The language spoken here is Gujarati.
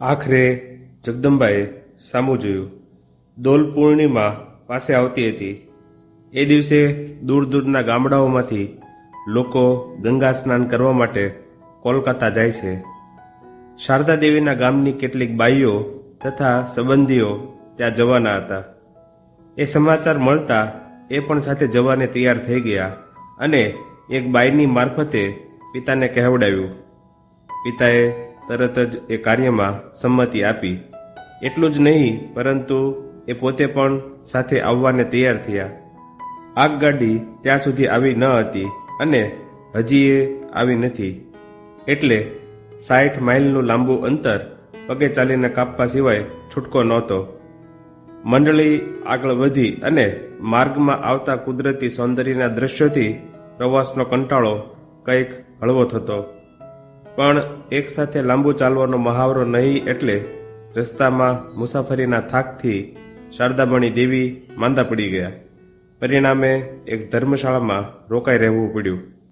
આખરે જગદંબાએ સામું જોયું. દોલ પૂર્ણિમા પાસે આવતી હતી. એ દિવસે દૂર દૂરના ગામડાઓમાંથી લોકો ગંગા સ્નાન કરવા માટે કોલકાતા જાય છે. શારદા દેવીના ગામની કેટલીક બાઈઓ તથા સંબંધીઓ ત્યાં જવાના હતા. એ સમાચાર મળતા એ પણ સાથે જવાને તૈયાર થઈ ગયા અને એક બાઈની મારફતે પિતાને કહેવડાવ્યું. પિતાએ તરત જ એ કાર્યમાં સંમતિ આપી. એટલું જ નહીં, પરંતુ એ પોતે પણ સાથે આવવાને તૈયાર થયા. આગગાડી ત્યાં સુધી આવી ન હતી અને હજી એ આવી નથી. એટલે સાઠ માઇલનું લાંબુ અંતર પગે ચાલીને કાપવા સિવાય છૂટકો નહોતો. મંડળી આગળ વધી અને માર્ગમાં આવતા કુદરતી સૌંદર્યના દ્રશ્યોથી પ્રવાસનો કંટાળો કંઈક હળવો થતો. પણ એકસાથે લાંબુ ચાલવાનો મહાવરો નહીં એટલે રસ્તામાં મુસાફરીના થાકથી શારદામણી દેવી માંદા પડી ગયા. પરિણામે એક ધર્મશાળામાં રોકાઈ રહેવું પડ્યું.